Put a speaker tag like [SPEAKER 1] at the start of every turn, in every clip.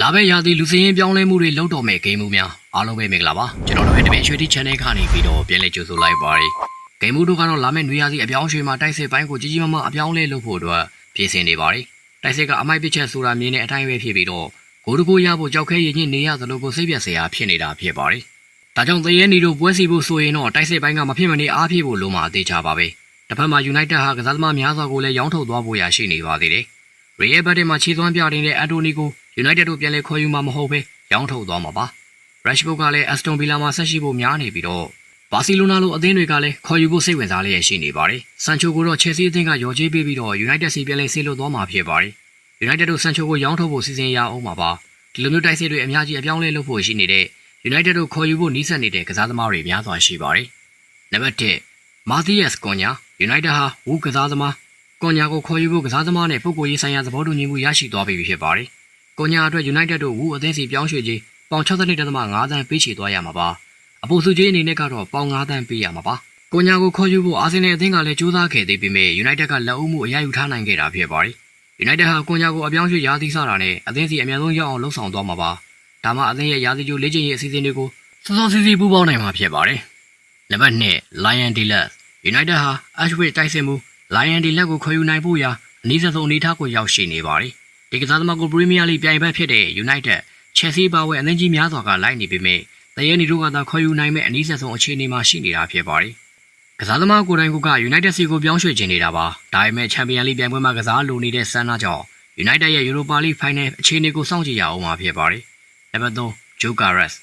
[SPEAKER 1] လာမယ့်ရာသီလူစည်ရင်ပြောင်းလဲမှုတွေလုပ်တော်မဲ့ဂိမ်းမှုများအားလုံးပဲမင်္ဂလာပါကျွန်တော်တို့ရဲ့တပည့်ရွှေတိ channel ကနေပြီးတော့ပြန်လည်ကြိုဆိုလိုက်ပါရစေဂိမ်းမှုတို့ကတော့လာမယ့်နွေရာသီအပြောင်းရွှေ့မှာတိုက်စစ်ပိုင်းကိုကြီးကြီးမားမားအပြောင်းလဲလုပ်ဖို့အတွက်ပြင်ဆင်နေပါတယ်တိုက်စစ်ကအမိုက်ပစ်ချက်ဆိုတာမြင်တဲ့အတိုင်းပဲဖြစ်ပြီးတော့ဂိုးတကိုရဖို့ကြောက်ခဲရင်ချင်းနေရသလိုကိုစိတ်ပြက်စရာဖြစ်နေတာဖြစ်ပါတယ်ဒါကြောင့်သရဲနီတို့ပွဲစီဖို့ဆိုရင်တော့တိုက်စစ်ပိုင်းကမဖြစ်မနေအားဖြည့်ဖို့လိုမှအသေးချပါပဲတစ်ဖက်မှာ United ဟာကစားသမားများစွာကိုလည်းရောင်းထုတ်သွားဖို့ရရှိနေပါသေးတယ်ရီယယ်ဘတ်တင်မှာခြေသွမ်းပြနေတဲ့အန်တိုနီကို United တို့ပြန်လည်ခေါ်ယူမှာမဟုတ်ဘဲရောင်းထုတ်သွားမှာပါ။ Rashford ကလည်း Aston Villa မှာဆက်ရှိဖို့များနေပြီးတော့ဘာစီလိုနာလိုအသင်းတွေကလည်းခေါ်ယူဖို့စိတ်ဝင်စားလျက်ရှိနေပါတယ်။ Sancho ကိုတော့ Chelsea အသင်းကရော်ကြေးပေးပြီးတော့ United စီပြန်လည်ဆေးလို့သွားမှာဖြစ်ပါတယ်။ United တို့ Sancho ကိုရောင်းထုတ်ဖို့စီစဉ်ရအောင်မှာပါ။ဒီလိုမျိုးတိုက်စစ်တွေအများကြီးအပြောင်းလဲလုပ်ဖို့ရှိနေတဲ့ United တို့ခေါ်ယူဖို့နှီးစပ်နေတဲ့ကစားသမားတွေများစွာရှိပါတယ်။နံပါတ်1 Matthias Cunha United ဟာဝူကစားသမားကွန်ညာကိုခေါ်ယူဖို့ကစားသမားနဲ့ပုဂ္ဂိုလ်ရေးဆိုင်ရာသဘောတူညီမှုရရှိသွားပြီဖြစ်ပါတယ်။ ကွန်ညာအတွက် United တို့ဝူအသင်းစီပြောင်းရွှေ့ခြင်းပေါင်62.5တန်းပေးချေသွားရမှာပါ။အပိုစုကြီးအနေနဲ့ကတော့ပေါင်9တန်းပေးရမှာပါ။ကွန်ညာကိုခေါ်ယူဖို့အာဆင်နယ်အသင်းကလည်းကြိုးစားခဲ့သေးပေမဲ့ United ကလက်ဦးမှုအရယူထားနိုင်ခဲ့တာဖြစ်ပါတယ်။ United ဟာကွန်ညာကိုအပြောင်းရွှေ့ရာသီစတာနဲ့အသင်းစီအများဆုံးရောက်အောင်လှုပ်ဆောင်သွားမှာပါ။ဒါမှအသင်းရဲ့ရာသီကျိုးလေ့ကျင့်ရေးအစီအစဉ်တွေကိုစောစောစီးစီးပူးပေါင်းနိုင်မှာဖြစ်ပါတယ်။နံပါတ်2 Lion Dillas United ဟာ Ashworth တိုက်စစ်မှု Lion Dillas ကိုခေါ်ယူနိုင်ဖို့ရာအနည်းဆုံးအနေအထားကိုရောက်ရှိနေပါတယ်။ ဒီကစားသမားကို Premier League ပြိုင်ဘက်ဖြစ်တဲ့ United, Chelsea ပါဝင်အသင်းကြီးများစွာကလိုက်နေပေမဲ့တရဲနီတို့ကသာခေါ်ယူနိုင်မဲ့အနည်းဆုံးအခြေအနေမှာရှိနေတာဖြစ်ပါတယ်။ကစားသမားကိုယ်တိုင်က United စီကိုပြောင်းရွှေ့ချင်နေတာပါ။ဒါပေမဲ့ Champions League ပြိုင်ပွဲမှာကစားလိုနေတဲ့ဆန္ဒကြောင့် United ရဲ့ Europa League Final အခြေအနေကိုစောင့်ကြည့်ရအောင်မှာဖြစ်ပါတယ်။နံပါတ်3 Joe Carras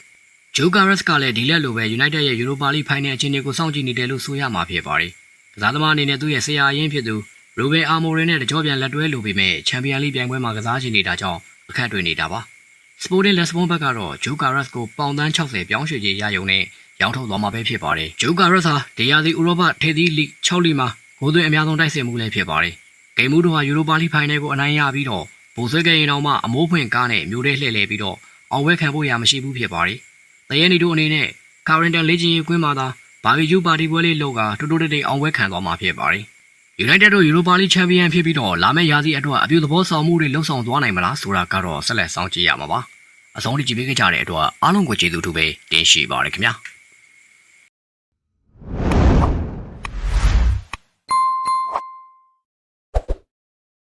[SPEAKER 1] ဂျိုကာရက်စ်ကလည်းဒီလက်လိုပဲ United ရဲ့ Europa League Final အခြေအနေကိုစောင့်ကြည့်နေတယ်လို့ဆိုရမှာဖြစ်ပါတယ်။ကစားသမားအနေနဲ့သူ့ရဲ့ဆရာအရင်းဖြစ်သူ Ruben Amorim နဲ့တကြောပြန်လက်တွဲလိုပေမဲ့ Champions League ပြိုင်ပွဲမှာကစားချင်နေတာကြောင့်အခက်တွေ့နေတာပါ။ Sporting Lisbon ဘက်ကတော့ဂျိုကာရက်စ်ကိုပေါင်သန်း60ပြောင်းရွှေ့ရေးရယုံနဲ့ရောင်းထုတ်သွားမှာပဲဖြစ်ပါတယ်။ဂျိုကာရက်စ်ဟာဒီယာစီဥရောပထိပ်သီးလိ6လီမှာဂိုးသွင်းအများဆုံးတိုက်စစ်မှုလည်းဖြစ်ပါတယ်။ဂိမ်းမှုတို့ဟာ Europa League Final ကိုအနိုင်ရပြီးတော့ဗိုလ်ဆွဲကရင်တော်မှအမိုးဖွင့်ကားနဲ့မျိုးတွေလှည့်လည်ပြီးတော့အောင်ဝဲခံဖို့ရမရှိဘူးဖြစ်ပါတယ်။တရဲနီတို့အနေနဲ့ကာရင်တန်လေ့ကျင့်ရေးကွင်းမှာသာဘာဘီကျူပါတီပွဲလေးလုပ်ကတိုးတိုးတိတ်တိတ်အောင်ပွဲခံသွားမှာဖြစ်ပါတယ်။ United တို့ Europa League Champion ဖြစ်ပြီးတော့လာမယ့်ရာသီအတွက်အပြုသဘောဆောင်မှုတွေလှုပ်ဆောင်သွားနိုင်မလားဆိုတာကတော့ဆက်လက်စောင့်ကြည့်ရမှာပါ။အဆုံးထိကြည့်ပေးကြတဲ့အတွက်အားလုံးကိုကျေးဇူးတူပဲတင်ရှိပါရခင်ဗျာ။